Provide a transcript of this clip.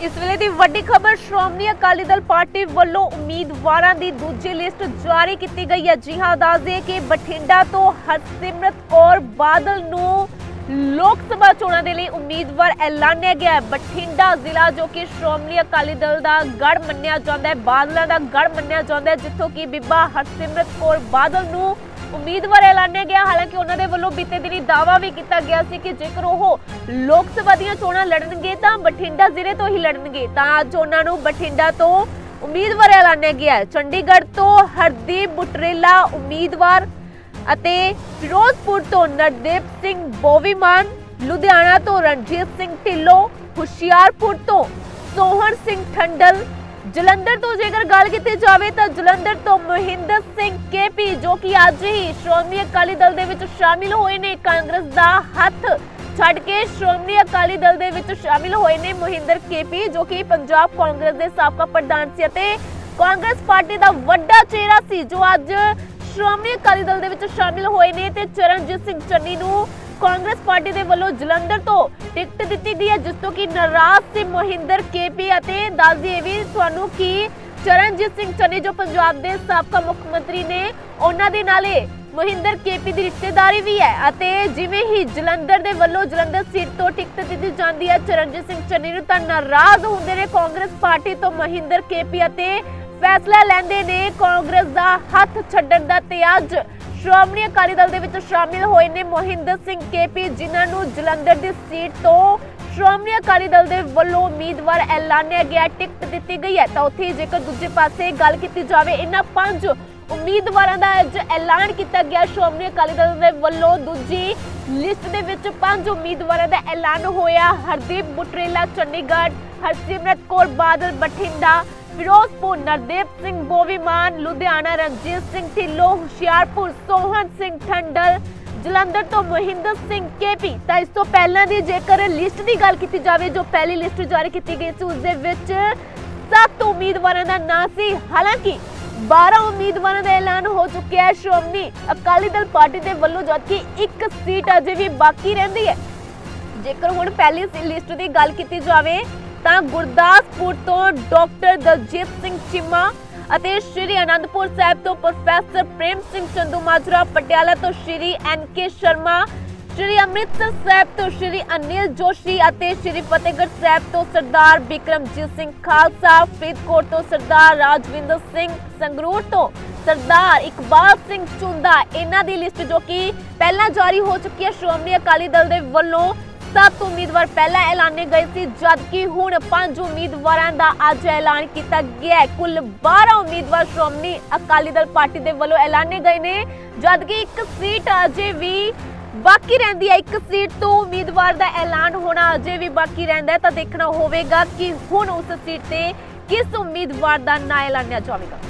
ਇਸ ਵੇਲੇ ਦੀ ਵੱਡੀ ਖਬਰ ਸ਼੍ਰੋਮਣੀ ਅਕਾਲੀ ਦਲ ਪਾਰਟੀ ਵੱਲੋਂ ਉਮੀਦਵਾਰਾਂ ਦੀ ਦੂਜੀ ਲਿਸਟ ਜਾਰੀ ਕੀਤੀ ਗਈ ਹੈ। ਜੀ ਹਾਂ, ਦੱਸ ਦਈਏ ਕਿ ਬਠਿੰਡਾ ਤੋਂ ਹਰਸਿਮਰਤ ਕੌਰ ਬਾਦਲ ਨੂੰ ਲੋਕ ਸਭਾ ਚੋਣਾਂ ਦੇ ਲਈ ਉਮੀਦਵਾਰ ਐਲਾਨਿਆ ਗਿਆ ਹੈ। ਬਠਿੰਡਾ ਜ਼ਿਲ੍ਹਾ ਜੋ ਕਿ ਸ਼੍ਰੋਮਣੀ ਅਕਾਲੀ ਦਲ ਦਾ ਗੜ ਮੰਨਿਆ ਜਾਂਦਾ ਹੈ। ਬਾਦਲਾਂ ਦਾ ਗੜ ਮੰਨਿਆ ਜਾਂਦਾ ਹੈ, ਜਿੱਥੋਂ ਕਿ ਬੀਬਾ ਹਰਸਿਮਰਤ ਕੌਰ ਬਾਦਲ ਨੂੰ ਉਮੀਦਵਾਰ ਐਲਾਨਿਆ ਗਿਆ। ਹਾਲਾਂਕਿ ਉਹਨਾਂ ਦੇ ਵੱਲੋਂ ਬੀਤੇ ਦਿਨੀ ਦਾਅਵਾ ਵੀ ਕੀਤਾ ਗਿਆ ਸੀ ਕਿ ਜੇਕਰ ਉਹ ਲੋਕ ਸਭਾ ਦੀਆਂ ਚੋਣਾਂ ਲੜਨਗੇ ਤਾਂ ਬਠਿੰਡਾ ਜ਼ਿਲ੍ਹੇ ਤੋਂ ਹੀ ਲੜਨਗੇ। ਤਾਂ ਅੱਜ ਉਹਨਾਂ ਨੂੰ ਬਠਿੰਡਾ ਤੋਂ ਉਮੀਦਵਾਰ ਐਲਾਨਿਆ ਗਿਆ ਚੰਡੀਗੜ੍ਹ ਤੋਂ ਹਰਦੀਪ ਬੁਟਰੇਲਾ ਉਮੀਦਵਾਰ ਅਤੇ ਫਿਰੋਜ਼ਪੁਰ ਤੋਂ ਨਰਦੇਵ ਸਿੰਘ ਬੋਵੀਮਾਨ, ਲੁਧਿਆਣਾ ਤੋਂ ਰਣਜੀਤ ਸਿੰਘ ਢਿੱਲੋਂ, ਹੁਸ਼ਿਆਰਪੁਰ ਤੋਂ ਸੋਹਣ ਸਿੰਘ ਠੰਡਲ ਜਲੰਧਰ ਤੋਂ ਜੇਕਰ ਗੱਲ ਕੀਤੀ ਜਾਵੇ ਤਾਂ ਜਲੰਧਰ ਤੋਂ ਮਹਿੰਦਰ ਸਿੰਘ ਕੇਪੀ, ਜੋ ਕਿ ਅੱਜ ਹੀ ਸ਼੍ਰੋਮਣੀ ਅਕਾਲੀ ਦਲ ਦੇ ਵਿੱਚ ਸ਼ਾਮਿਲ ਹੋਏ ਨੇ। ਕਾਂਗਰਸ ਦਾ ਹੱਥ ਛੱਡ ਕੇ ਸ਼੍ਰੋਮਣੀ ਅਕਾਲੀ ਦਲ ਦੇ ਵਿੱਚ ਸ਼ਾਮਿਲ ਹੋਏ ਨੇ ਮਹਿੰਦਰ ਕੇਪੀ, ਜੋ ਕਿ ਪੰਜਾਬ ਕਾਂਗਰਸ ਦੇ ਸਾਬਕਾ ਪ੍ਰਧਾਨ ਸੀ ਅਤੇ ਕਾਂਗਰਸ ਪਾਰਟੀ ਦਾ ਵੱਡਾ ਚਿਹਰਾ ਸੀ, ਜੋ ਅੱਜ ਸ਼੍ਰੋਮਣੀ ਅਕਾਲੀ ਦਲ ਦੇ ਵਿੱਚ ਸ਼ਾਮਿਲ ਹੋਏ ਨੇ ਤੇ ਚਰਨਜੀਤ ਸਿੰਘ ਚੰਨੀ ਨੂੰ ਕਾਂਗਰਸ ਪਾਰਟੀ ਦੇ ਵੱਲੋਂ ਜਲੰਧਰ ਤੋਂ ਟਿਕਟ ਦਿੱਤੀ ਗਈ ਹੈ, ਜਿਸ ਤੋਂ ਕਿ ਨਾਰਾਜ਼ ਸੀ ਮੋਹਿੰਦਰ ਕੇਪੀ ਅਤੇ ਦੱਸ ਦਈਏ ਵੀ ਤੁਹਾਨੂੰ ਕਿ ਚਰਨਜੀਤ ਸਿੰਘ ਚੰਨੀ, ਜੋ ਪੰਜਾਬ ਦੇ ਸਾਬਕਾ ਮੁੱਖ ਮੰਤਰੀ ਨੇ, ਉਹਨਾਂ ਦੇ ਨਾਲੇ ਮੋਹਿੰਦਰ ਕੇਪੀ ਦੀ ਰਿਸ਼ਤੇਦਾਰੀ ਵੀ ਹੈ ਅਤੇ ਜਿਵੇਂ ਹੀ ਜਲੰਧਰ ਦੇ ਵੱਲੋਂ ਜਲੰਧਰ ਸੀਟ ਤੋਂ ਟਿਕਟ ਦਿੱਤੀ ਜਾਂਦੀ ਹੈ, ਚਰਨਜੀਤ ਸਿੰਘ ਚੰਨੀ ਨੂੰ ਤਾਂ ਨਾਰਾਜ਼ ਹੁੰਦੇ ਨੇ ਕਾਂਗਰਸ ਪਾਰਟੀ ਤੋਂ ਮੋਹਿੰਦਰ ਕੇਪੀ ਅਤੇ ਫੈਸਲਾ ਲੈਂਦੇ ਨੇ ਕਾਂਗਰਸ ਦਾ ਹੱਥ ਛੱਡਣ ਦਾ ਤੇ ਅੱਜ ਸ਼੍ਰੋਮਣੀ ਅਕਾਲੀ ਦਲ ਦੇ ਵਿੱਚ ਸ਼ਾਮਿਲ ਹੋਏ ਨੇ ਮੋਹਿੰਦਰ ਸਿੰਘ ਕੇਪੀ, ਜਿਨ੍ਹਾਂ ਨੂੰ ਜਲੰਧਰ ਦੀ ਸੀਟ ਤੋਂ ਸ਼੍ਰੋਮਣੀ ਅਕਾਲੀ ਦਲ ਦੇ ਵੱਲੋਂ ਉਮੀਦਵਾਰ ਐਲਾਨਿਆ ਗਿਆ, ਟਿਕਟ ਦਿੱਤੀ ਗਈ ਹੈ। ਤਾਂ ਉੱਥੇ ਹੀ ਜੇਕਰ ਦੂਜੇ ਪਾਸੇ ਗੱਲ ਕੀਤੀ ਜਾਵੇ, ਇਹਨਾਂ ਪੰਜ ਉਮੀਦਵਾਰਾਂ ਦਾ ਅੱਜ ਐਲਾਨ ਕੀਤਾ ਗਿਆ। ਸ਼੍ਰੋਮਣੀ ਅਕਾਲੀ ਦਲ ਦੇ ਵੱਲੋਂ ਦੂਜੀ ਲਿਸਟ ਦੇ ਵਿੱਚ ਪੰਜ ਉਮੀਦਵਾਰਾਂ ਦਾ ਐਲਾਨ ਹੋਇਆ। ਹਰਦੀਪ ਬੁਟਰੇਲਾ, ਚੰਡੀਗੜ੍ਹ, ਹਰਸਿਮਰਤ ਕੌਰ ਬਾਦਲ, ਬਠਿੰਡਾ ਫਿਰੋਜ਼ਪੁਰ ਨਰਦੇਵ ਸਿੰਘ ਬੋਵੀਮਾਨ, ਲੁਧਿਆਣਾ ਰਣਜੀਤ ਸਿੰਘ ਢਿੱਲੋਂ, ਹੁਸ਼ਿਆਰਪੁਰ ਸੋਹਣ ਸਿੰਘ ਠੰਡਲ, ਜਲੰਧਰ ਤੋਂ ਮਹਿੰਦਰ ਸਿੰਘ ਕੇਪੀ। ਤਾਂ ਇਸ ਤੋਂ ਪਹਿਲਾਂ ਦੀ ਜੇਕਰ ਲਿਸਟ ਦੀ ਗੱਲ ਕੀਤੀ ਜਾਵੇ, ਜੋ ਪਹਿਲੀ ਲਿਸਟ ਜਾਰੀ ਕੀਤੀ ਗਈ ਸੀ ਉਸ ਦੇ ਵਿੱਚ ਸੱਤ ਉਮੀਦਵਾਰਾਂ ਦਾ ਨਾਂ ਸੀ। ਹਾਲਾਂਕਿ 12 ਉਮੀਦਵਾਰਾਂ ਦਾ ਐਲਾਨ ਹੋ ਚੁੱਕਿਆ ਹੈ। ਸ਼੍ਰੋਮਣੀ ਅਕਾਲੀ ਦਲ ਪਾਰਟੀ ਦੇ ਵੱਲੋਂ ਜਦਕਿ ਇੱਕ ਸੀਟ ਅਜੇ ਵੀ ਬਾਕੀ ਰਹਿੰਦੀ ਹੈ। ਜੇਕਰ ਹੁਣ ਪਹਿਲੀ ਲਿਸਟ ਦੀ ਗੱਲ ਕੀਤੀ ਜਾਵੇ ਤਾਂ ਗੁਰਦਾਸਪੁਰ ਤੋਂ ਡਾਕਟਰ ਦਲਜੀਤ ਸਿੰਘ ਚਿੰਮਾ ਅਤੇ ਸ਼੍ਰੀ ਅਨੰਦਪੁਰ ਸਾਹਿਬ ਤੋਂ ਪ੍ਰੋਫੈਸਰ ਪ੍ਰੇਮ ਸਿੰਘ ਚੰਦੂ ਪਟਿਆਲਾ ਤੋਂ ਸ਼੍ਰੀ ਐਨ ਕੇ ਸ਼ਰਮਾ, ਸ਼੍ਰੀ ਅੰਮ੍ਰਿਤਸਰ ਸਾਹਿਬ ਤੋਂ ਸ਼੍ਰੀ ਅਨਿਲ ਜੋਸ਼ੀ ਅਤੇ ਸ਼੍ਰੀ ਫਤਿਹਗੜ੍ਹ ਸਾਹਿਬ ਤੋਂ ਸਰਦਾਰ ਬਿਕਰਮਜੀਤ ਸਿੰਘ ਖਾਲਸਾ, ਫਰੀਦਕੋਟ ਤੋਂ ਸਰਦਾਰ ਰਾਜਵਿੰਦਰ ਸਿੰਘ ਸੰਗਰੂਰ ਤੋਂ ਸਰਦਾਰ ਇਕਬਾਲ ਸਿੰਘ ਚੁੰਦਾ ਇਹਨਾਂ ਦੀ ਲਿਸਟ ਜੋ ਕਿ ਪਹਿਲਾਂ ਜਾਰੀ ਹੋ ਚੁੱਕੀ ਹੈ, ਸ਼੍ਰੋਮਣੀ ਅਕਾਲੀ ਦਲ ਦੇ ਵੱਲੋਂ ਸੱਤ ਉਮੀਦਵਾਰ ਪਹਿਲਾਂ ਐਲਾਨੇ ਗਏ ਸੀ, ਜਦਕਿ ਹੁਣ ਪੰਜ ਉਮੀਦਵਾਰਾਂ ਦਾ ਅੱਜ ਐਲਾਨ ਕੀਤਾ ਗਿਆ ਹੈ। ਕੁੱਲ 12 ਉਮੀਦਵਾਰ ਸ਼੍ਰੋਮਣੀ ਅਕਾਲੀ ਦਲ ਪਾਰਟੀ ਦੇ ਵੱਲੋਂ ਐਲਾਨੇ ਗਏ ਨੇ, ਜਦਕਿ ਇੱਕ ਸੀਟ ਅਜੇ ਵੀ ਬਾਕੀ ਰਹਿੰਦੀ ਹੈ। ਇੱਕ ਸੀਟ ਤੋਂ ਉਮੀਦਵਾਰ ਦਾ ਐਲਾਨ ਹੋਣਾ ਅਜੇ ਵੀ ਬਾਕੀ ਰਹਿੰਦਾ ਹੈ। ਤਾਂ ਦੇਖਣਾ ਹੋਵੇਗਾ ਕਿ ਹੁਣ ਉਸ ਸੀਟ ਤੇ ਕਿਸ ਉਮੀਦਵਾਰ ਦਾ ਨਾਂ ਐਲਾਨਿਆ ਜਾਵੇਗਾ।